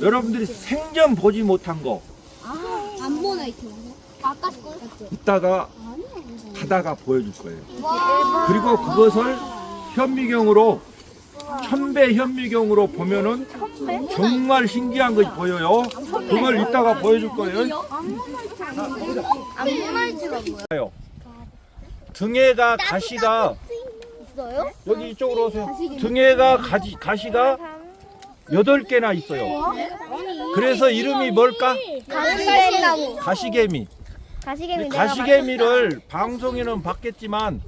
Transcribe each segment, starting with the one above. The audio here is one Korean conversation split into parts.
여러분들이 생전 보지 못한 거 암모나이트. 아까 거? 이따가 가다가 보여줄 거예요. 그리고 그것을 현미경으로 천배 현미경으로 보면은 정말 신기한 것이 보여요. 그걸 이따가 보여줄 거예요. 암모나이트가 뭐야? 등에가 가시가 있어요? 여기 이쪽으로 오세요. 등에가 가지, 가시가 여덟 개나 있어요. 그래서 이름이 뭘까? 가시개미. 이 가시개미. 가시개미를 방송에는 봤겠지만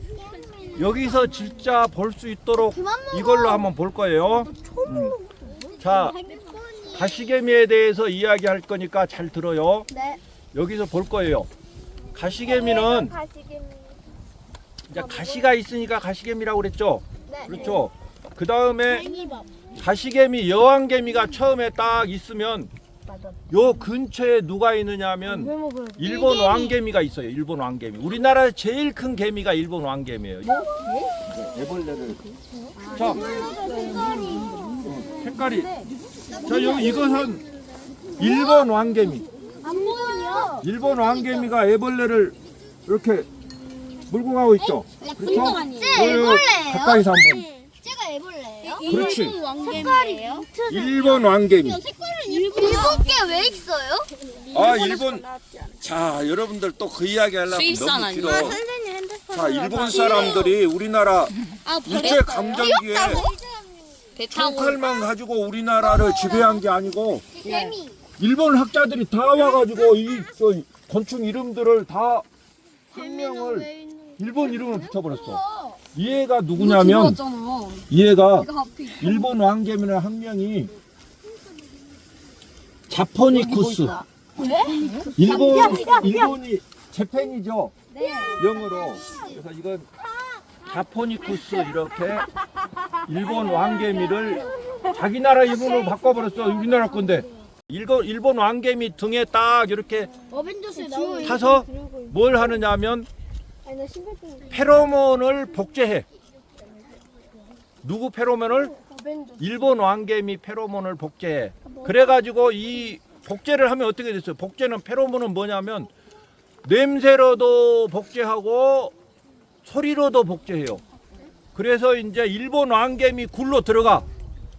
여기서 진짜 볼 수 있도록 이걸로 한번 볼 거예요. 음. 자, 가시개미에 대해서 이야기할 거니까 잘 들어요. 네. 여기서 볼 거예요. 가시개미는 가시개미. 이제 가시가 있으니까 가시개미라고 그랬죠. 네. 그렇죠. 그 다음에 가시개미 여왕개미가 처음에 딱 있으면 요 근처에 누가 있느냐면 일본 왕개미가 있어요. 일본 왕개미. 우리나라 제일 큰 개미가 일본 왕개미예요. 이제 애벌레를. 자, 어, 색깔이. 자, 여기 이것은 일본 왕개미. 안. 일본 왕개미가 애벌레를 이렇게 물고 가고 있죠. 그렇죠? 여기 가까이서 한번. 그렇지. 왕개미예요? 일본 왕개미. 색깔은 일본 게왜 있어요? 아 일본 자 여러분들 또 그 이야기 하려면 수입산 너무? 길어 선생님 핸드폰. 자 일본 사람들이 우리나라 아, 일제 감정기에 배 타고 총칼만 가지고 우리나라를 지배한 게 아니고 개미. 일본 학자들이 다 와가지고 이 저, 곤충 이름들을 다 한 명을 일본 이름을 붙여버렸어 이 애가 누구냐면 이 애가 일본 왕개미는 한 명이 자포니쿠스. 일본 일본이 재팬이죠? 영어로. 그래서 이건 자포니쿠스 이렇게 일본 왕개미를 자기 나라 이름으로 바꿔버렸어. 우리나라 건데. 일본 일본 왕개미 등에 딱 이렇게 타서 뭘 하느냐면 신발 좀 페로몬을 복제해 누구 페로몬을 일본 왕개미 페로몬을 복제해. 그래가지고 이 복제를 하면 어떻게 됐어요? 복제는 페로몬은 뭐냐면 냄새로도 복제하고 소리로도 복제해요. 그래서 이제 일본 왕개미 굴로 들어가.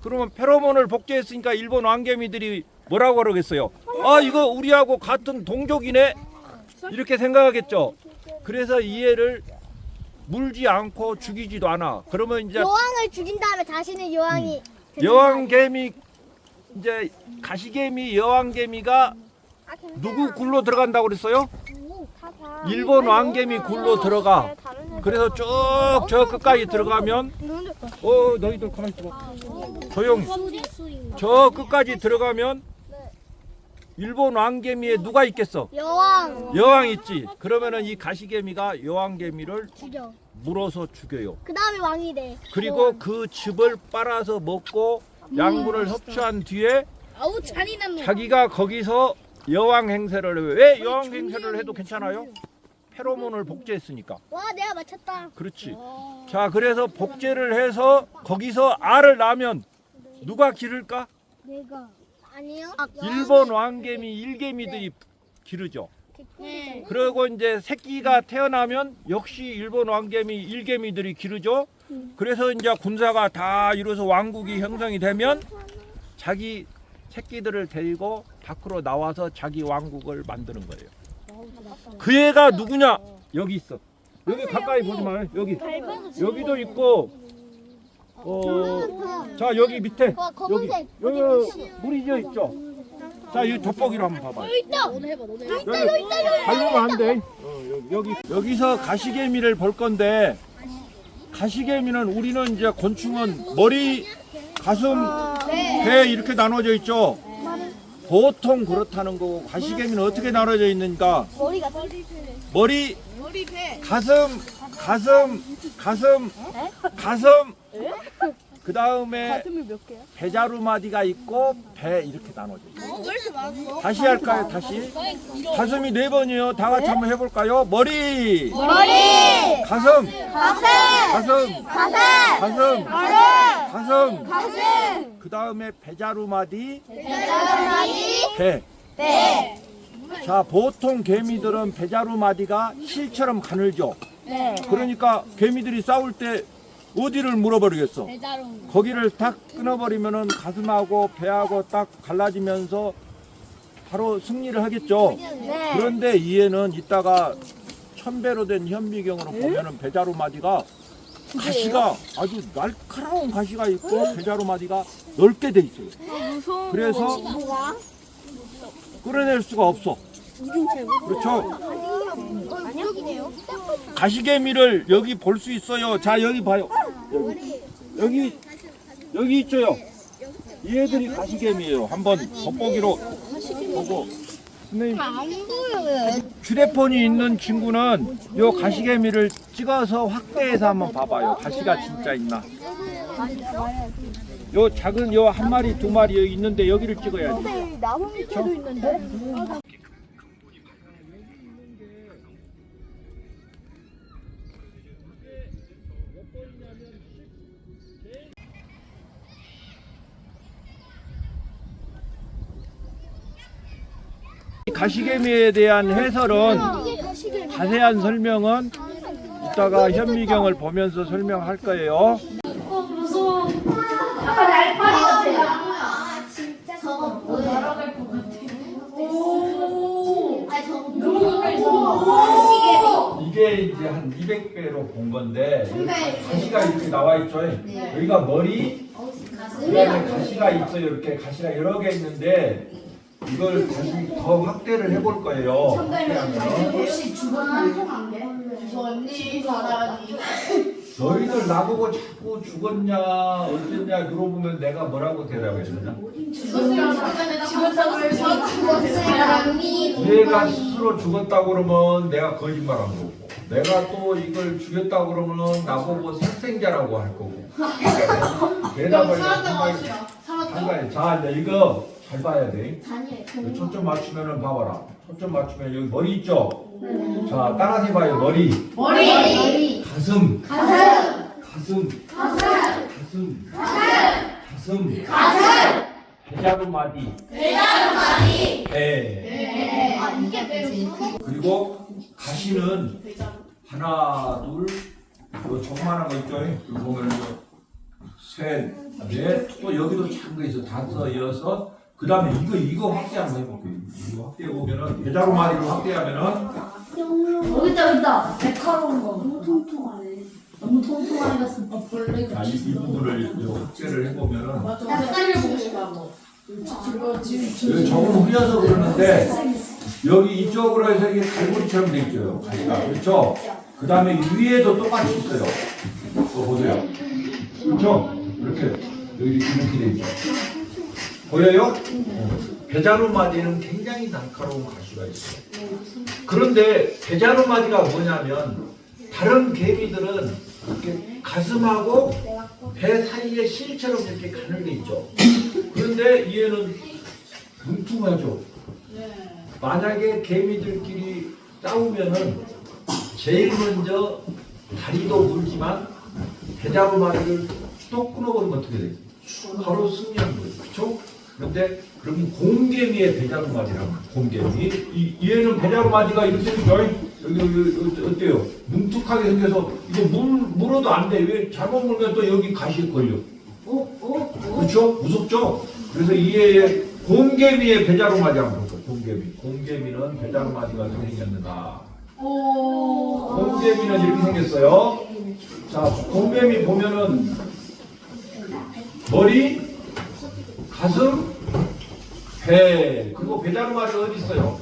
그러면 페로몬을 복제했으니까 일본 왕개미들이 뭐라고 그러겠어요? 아 이거 우리하고 같은 동족이네 이렇게 생각하겠죠. 그래서 이 애를 물지 않고 죽이지도 않아. 그러면 이제 여왕을 죽인 다음에 다시는 여왕이 여왕개미 이제 가시개미 여왕개미가 누구 굴로 들어간다고 그랬어요? 일본 왕개미 굴로 들어가. 그래서 쭉 저 끝까지 들어가면 어 너희들 가만 있어 봐. 조용히. 저 끝까지 들어가면 일본 왕개미에 누가 있겠어? 여왕 여왕 있지. 그러면은 이 가시개미가 여왕개미를 죽여. 물어서 죽여요. 그 다음에 왕이 돼. 그리고 그 즙을 빨아서 먹고 양분을 섭취한 뒤에 아우 잔인한 놈. 자기가 거기서 여왕 행세를 해요. 왜 여왕 행세를 해도 괜찮아요? 페로몬을 복제했으니까. 와 내가 맞췄다. 그렇지. 자, 그래서 복제를 해서 거기서 알을 낳으면 누가 기를까? 내가 아니요. 일본 왕개미, 일개미들이 기르죠. 네. 그리고 이제 새끼가 태어나면 역시 일본 왕개미, 일개미들이 기르죠. 그래서 이제 군사가 다 이루어서 왕국이 형성이 되면 자기 새끼들을 데리고 밖으로 나와서 자기 왕국을 만드는 거예요. 그 애가 누구냐? 여기 있어. 여기 가까이 보지 마. 여기. 여기도 있고. 어, 자 여기 밑에 와, 여기 검은색. 여기 물이 져 있죠. 자이 돋보기로 한번 봐봐요. 있다. 오늘 해봐. 오늘 해봐. 여기 밟으면 안 돼. 어, 여기, 여기 여기서 가시개미를 볼 건데 가시개미는 우리는 이제 곤충은 머리, 가슴, 배 이렇게 나눠져 있죠. 보통 그렇다는 거고 가시개미는 어떻게 나눠져 있는가? 머리가 머리, 가슴, 가슴, 가슴, 가슴, 그 다음에? 배자루마디가 있고 배 이렇게 나눠져 있어요. 많았어? 다시 할까요? 다시. 가슴이 네 번이요. 다 같이 한번 해볼까요? 머리, 머리, 가슴, 가슴, 가슴, 가슴, 가슴, 가슴. 가슴, 그 다음에 배자루마디, 배자루마디, 배. 배. 자, 보통 개미들은 배자루마디가 실처럼 가늘죠. 네. 그러니까 개미들이 싸울 때 어디를 물어버리겠어? 거기를 딱 끊어버리면은 가슴하고 배하고 딱 갈라지면서 바로 승리를 하겠죠. 네. 그런데 이에는 이따가 천배로 된 현미경으로 보면은 배자루마디가 가시가 아주 날카로운 가시가 있고 배자루마디가 넓게 돼 있어요. 그래서 끌어낼 수가 없어. 그렇죠. 가시개미를 여기 볼 수 있어요. 자 여기 봐요. 여기 여기, 여기 있죠요. 얘들이 가시개미예요. 한번 겉보기로 보고 선생님. 휴대폰이 있는 친구는 요 가시개미를 찍어서 확대해서 한번 봐봐요. 가시가 진짜 있나? 요 작은 요 한 마리 두 마리 있는데 여기를 찍어야지. 나무 밑에도 있는데? 가시개미에 대한 해설은 자세한 설명은 이따가 현미경을 보면서 설명할 거예요. 이게 이제 한 200배로 본 건데 가시가 이렇게 나와 있죠. 여기가 머리, 가시가 있어요. 이렇게 가시가 여러 개 있는데 이걸 다시 더 확대를 해볼 거예요. 확대하면 너희들 나보고 자꾸 죽었냐 어쨌냐 물어보면 내가 뭐라고 대답해야 되냐? 내가 스스로 죽었다고 그러면 내가 거짓말한 거고 내가 또 이걸 죽였다고 그러면 나보고 살생자라고 할 거고. 대답을 한마디 자 이제 이거 잘 봐야 돼. 이거 초점 맞추면은 봐봐라. 초점 맞추면 여기 머리 있죠? 자 따라서 해봐요. 머리. 가슴. 가슴. 가슴. 가슴. 배자루마디. 배 그리고 가시는 하나 둘 이거 조그만한 거 있죠? 이거 보면 셋넷 또 여기도 작은 거 있어. 다섯 여섯 그 다음에 이거 이거 확대 한번 해볼게요. 이거 확대해 보면은 배자루마디로 확대하면은 여기 있다 여기 있다. 날카로운 거. 너무 통통하네. 너무 통통하니까 진짜 벌레가 자, 이, 이 부분을 확대를 해보면은 맞아. 나 보고 싶어 뭐 이거 지금 여기 저건 흘려서 그러는데 여기 이쪽으로 해서 이게 갈고리처럼 돼 있죠 가시가. 그렇죠? 그 다음에 위에도 똑같이 있어요. 이거 보세요. 그렇죠? 이렇게 여기 이렇게 돼 있죠 보여요 어. 배자루마디는 굉장히 날카로운 가시가 있어요 그런데 배자루마디가 뭐냐면 다른 개미들은 이렇게 가슴하고 배 사이에 실처럼 이렇게 가늘게 있죠. 그런데 얘는 뭉퉁하죠. 만약에 개미들끼리 싸우면은 제일 먼저 다리도 물지만 배자루마디를 또 끊어버리면 어떻게 되지? 바로 승리한 거예요. 그렇죠? 그런데 그러면 공개미의 배자루마디라고 공개미 이, 얘는 배자루마디가 이렇게? 여기, 여기, 여기 어때요? 뭉툭하게 생겨서 이거 물, 물어도 안 돼. 왜 잘못 물면 또 여기 가시에 걸려. 그렇죠? 무섭죠? 그래서 이에 공개미의 배자루마디 한번 볼까요? 공개미. 공개미는 배자루마디가 어떻게 생겼는가? 공개미는 이렇게 생겼어요. 자, 공개미 보면은 머리, 가슴, 배, 그리고 배자루마디 어디 있어요?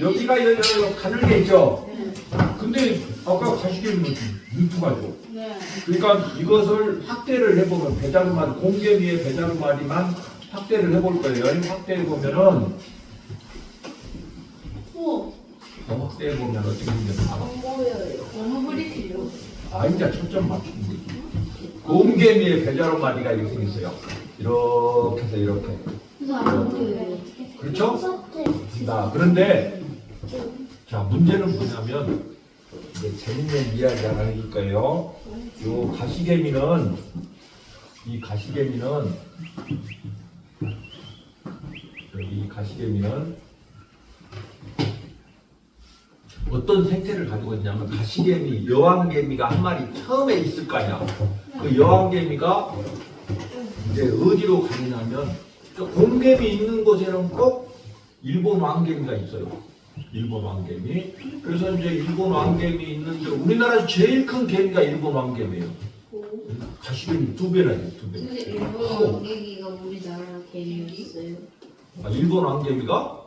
여기가 여, 여, 여 가늘게 있죠? 근데 아까 가시개미는 뭉툭하죠? 그러니까 이것을 확대를 해보면 배자루마디, 공개미의 배자루마디만 확대를 해볼 거예요. 확대해 보면은 더 확대해 보면 어떻게 생겼나? 너무 흐리세요 아 이제 초점 맞추는 거지. 곰개미의 배자로 마디가 이렇게 있어요. 이렇게 해서 이렇게. 그렇죠? 자, 그런데 자 문제는 뭐냐면 이제 재밌는 이야기 하나 해줄 거예요. 요 가시개미는 이 가시개미는 이 가시개미는 어떤 생태를 가지고 있냐면 가시개미, 여왕개미가 한 마리 처음에 있을 거 아니야. 그 여왕개미가 이제 어디로 가느냐면 저 곰개미 있는 곳에는 꼭 일본 왕개미가 있어요. 일본 왕개미. 그래서 이제 일본 왕개미 있는데 우리나라에서 제일 큰 개미가 일본 왕개미예요. 가시개미 두 배나 돼요, 두 배. 근데 일본 왕개기가 우리나라 개미 있어요. 아, 일본 왕개미가?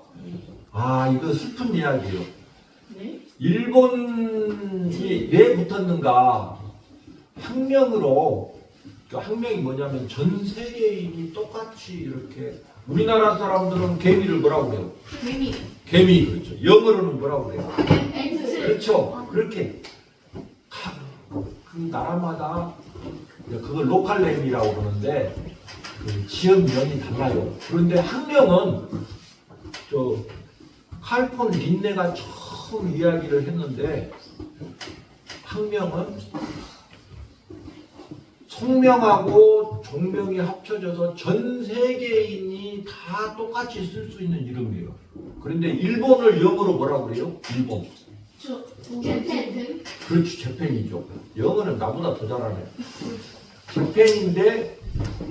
아, 이거 슬픈 이야기예요. 네? 일본이 왜 붙었는가? 학명으로 그 학명이 뭐냐면 전 세계인이 똑같이 이렇게 우리나라 사람들은 개미를 뭐라고 그래요? 개미. 개미 그렇죠. 영어로는 뭐라고? 엑스. 그렇죠. 그렇게 각그 나라마다 그걸 로컬 랭이라고 그러는데 그 지역명이 달라요. 그런데 학명은 저 칼폰 린네가 처음 이야기를 했는데 학명은 성명하고 종명이 합쳐져서 전 세계인이 다 똑같이 쓸 수 있는 이름이에요. 그런데 일본을 영어로 뭐라고 그래요? 일본. 저 재팬. 그렇지 재팬이죠. 영어는 나보다 더 잘하네. 재팬인데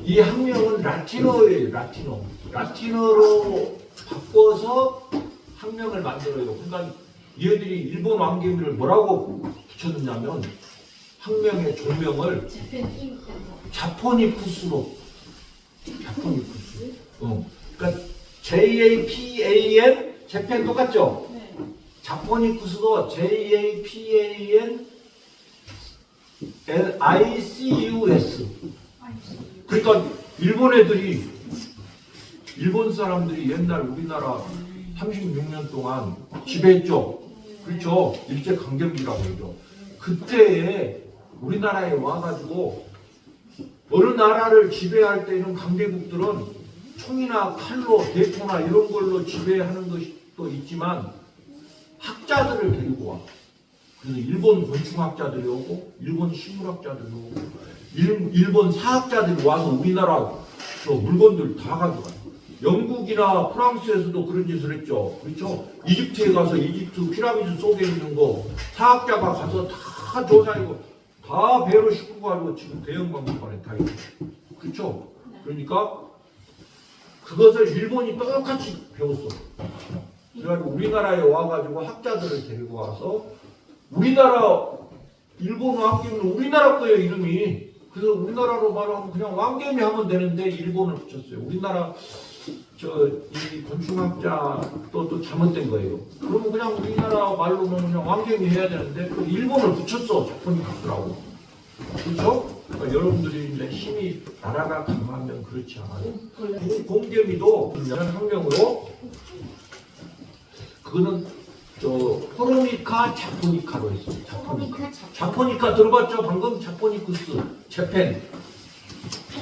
이 학명은 라틴어예요. 라틴어. 라틴어로 바꿔서 학명을 만들어요. 그러니까 얘들이 일본 왕개미를 뭐라고 붙였느냐면 학명의 종명을 재팬. 자포니쿠스로 자포니쿠스. 어. 그러니까 J A P A N 재팬 똑같죠? 네. 자포니쿠스도 J A P A N L I C U S. 그러니까 일본 애들이 일본 사람들이 옛날 우리나라 36년 동안 지배했죠. 그렇죠. 일제 강점기라고 그러죠. 그때에 우리나라에 와가지고 어느 나라를 지배할 때는 강대국들은 총이나 칼로 대포나 이런 걸로 지배하는 것도 있지만 학자들을 데리고 와. 그래서 일본 건축학자들이 오고 일본 식물학자들이 오고 일, 일본 사학자들이 와서 우리나라 저 물건들 다 가져가요. 영국이나 프랑스에서도 그런 짓을 했죠. 그렇죠? 이집트에 가서 이집트 피라미드 속에 있는 거 사학자가 가서 다 조사하고 다 배로 싣고 가지고 지금 대형 박물관에 다 있어요. 그렇죠? 그러니까 그것을 일본이 똑같이 배웠어. 그래가지고 우리나라에 와가지고 학자들을 데리고 와서 우리나라 일본 왕개미는 우리나라 거예요 이름이. 그래서 우리나라로 말하면 그냥 왕개미 하면 되는데 일본을 붙였어요. 우리나라 저이 건축학자 또 또 잘못된 거예요. 그러면 그냥 우리나라 말로는 그냥 왕개미 해야 되는데 그 일본을 붙였어 자포니카스라고. 그렇죠? 그러니까 여러분들이 이제 힘이 나라가 강하면 그렇지 않아요. 공개미도 이런 학명으로 그거는 저 포르미카 자포니카로 했어요. 자포니카. 자포니카 들어봤죠? 방금 자포니쿠스 재팬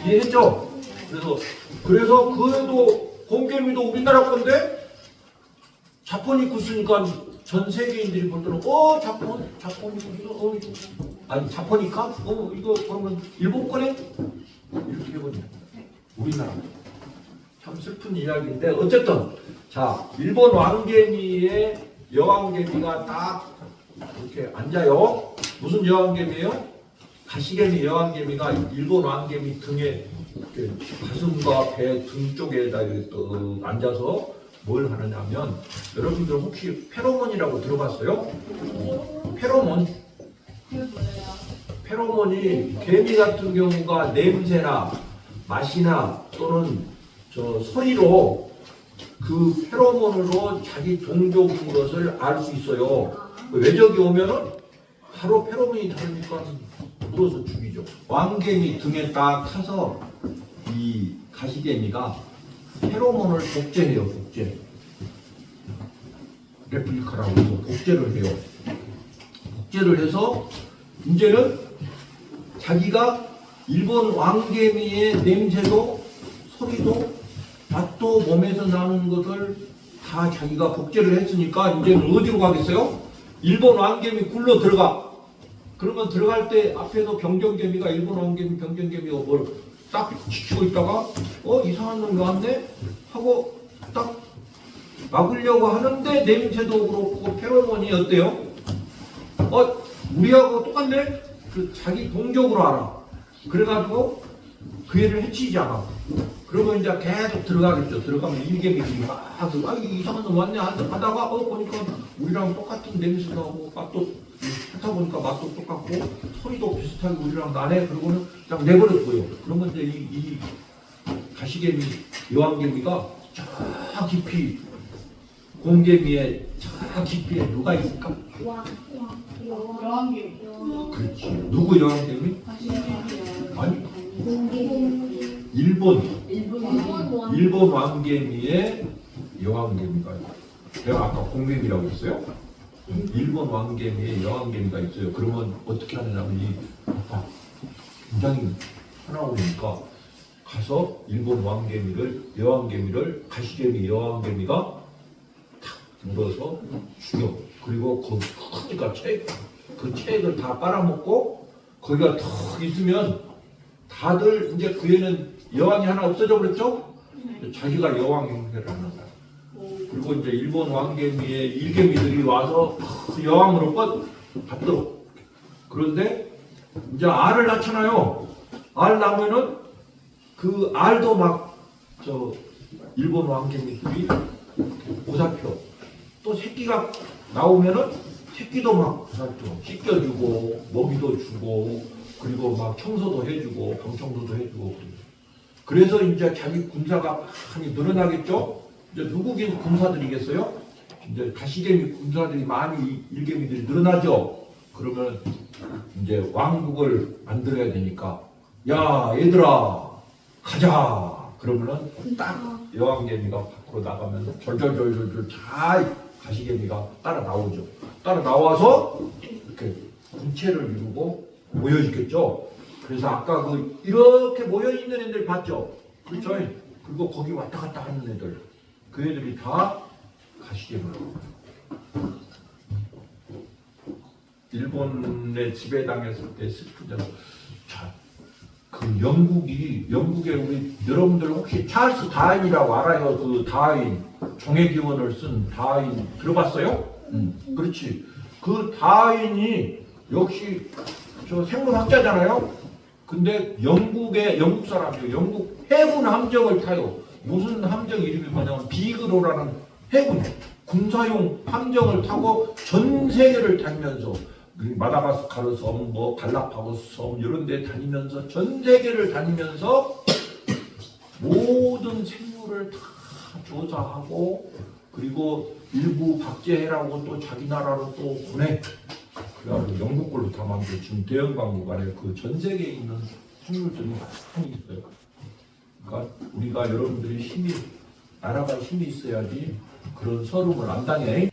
이해했죠? 그래서 그래서 그래도 공개미도 우리나라 건데 자포니쿠스니까 전 세계인들이 볼 때는 어 자포 자포니쿠스 어 이거 아니 자포니카 어 이거 그러면 일본 거네 이렇게 해버려 우리나라 참 슬픈 이야기인데 어쨌든 자 일본 왕개미의 여왕개미가 딱 이렇게 앉아요 무슨 여왕개미예요? 가시개미 여왕개미가 일본 왕개미 등에 가슴과 배 등 쪽에다 이렇게 또 앉아서 뭘 하느냐면 여러분들 혹시 페로몬이라고 들어봤어요? 페로몬 페로몬이 개미 같은 경우가 냄새나 맛이나 또는 저 소리로 그 페로몬으로 자기 동족인 것을 알 수 있어요. 그 외적이 오면은 바로 페로몬이 다르니까 물어서 죽이죠. 왕개미 등에 딱 타서 이 가시개미가 페로몬을 복제해요. 복제. 레플리카라고 해서 복제를 해요. 복제를 해서 이제는 자기가 일본 왕개미의 냄새도 소리도 맛도 몸에서 나는 것을 다 자기가 복제를 했으니까 이제는 어디로 가겠어요? 일본 왕개미 굴러 들어가. 그러면 들어갈 때 앞에서 병정개미가 일본 왕개미 병정개미가 뭘딱 지키고 있다가 어 이상한 놈이 왔네 하고 딱 막으려고 하는데 냄새도 그렇고 페로몬이 어때요? 어 우리하고 똑같네? 그 자기 동족으로 알아. 그래가지고 그 애를 해치지 않아. 그러면 이제 계속 들어가겠죠. 들어가면 일개미들이 막, 아, 이상한 놈 왔네. 하다가, 어, 보니까 우리랑 똑같은 냄새가 나고, 맛도, 하다 보니까 맛도 똑같고, 소리도 비슷하게 우리랑 나네. 그러고는 그냥 내버려둬요. 그러면 이제 이, 이 가시개미, 여왕개미가 저 깊이, 공개미의 저 깊이에 누가 있을까? 그렇지. 누구 여왕개미? 아니, 일본. 일본 왕개미의 여왕개미가. 내가 아까 공개미라고 했어요. 일본 왕개미의 여왕개미가 있어요. 그러면 어떻게 하느냐면 이 아빠 굉장히 하나 오니까 가서 일본 왕개미를 여왕개미를 가시개미 여왕개미가 탁 물어서 죽여. 그리고 그 크니까 책, 그 책을 다 빨아먹고 거기가 턱 있으면 다들 이제 그 애는 여왕이 하나 없어져 버렸죠? 자기가 여왕 행세를 하는 거야. 그리고 이제 일본 왕개미의 일개미들이 와서 그 여왕으로 뻗 받도록. 그런데 이제 알을 낳잖아요. 알 낳으면은 그 알도 막 저 일본 왕개미들이 보살펴. 또 새끼가 나오면은 새끼도 막 보살펴. 씻겨주고 먹이도 주고 그리고 막 청소도 해주고 병청소도 해주고 그래서 이제 자기 군사가 많이 늘어나겠죠. 이제 누구 군- 군사들이겠어요? 이제 가시개미 군사들이 많이 일개미들이 늘어나죠. 그러면 이제 왕국을 만들어야 되니까 야 얘들아 가자. 그러면은 딱 여왕개미가 밖으로 나가면 절절절절절 잘 가시개미가 따라 나오죠. 따라 나와서 이렇게 군체를 이루고 모여 있겠죠. 그래서 아까 그 이렇게 모여 있는 애들 봤죠. 그렇죠. 그리고 거기 왔다 갔다 하는 애들 그 애들이 다 가시개미로. 일본에 지배당했을 때 점. 자, 그 영국이 영국에 우리 여러분들 혹시 찰스 다인이라고 알아요? 그 다인 종의 기원을 쓴 다인 들어봤어요? 음, 그렇지. 그 다인이 역시 저 생물학자잖아요. 근데 영국의 영국 사람이요. 영국 해군 함정을 타요. 무슨 함정 이름이 뭐냐면 비그로라는 해군 군사용 함정을 타고 전 세계를 다니면서 그 마다가스카르 섬, 뭐 갈라파고스 섬 이런 데 다니면서 전 세계를 다니면서 모든 생물을 다 조사하고 그리고 일부 박제해라고 또 자기 나라로 또 보내. 그래가지고 영국 걸로 다 만들어 지금 대형 광국 안에 그 전 세계에 있는 생물들이 많이 있어요. 그러니까 우리가 여러분들이 힘이 나라가 힘이 있어야지 그런 서름을 안 당해.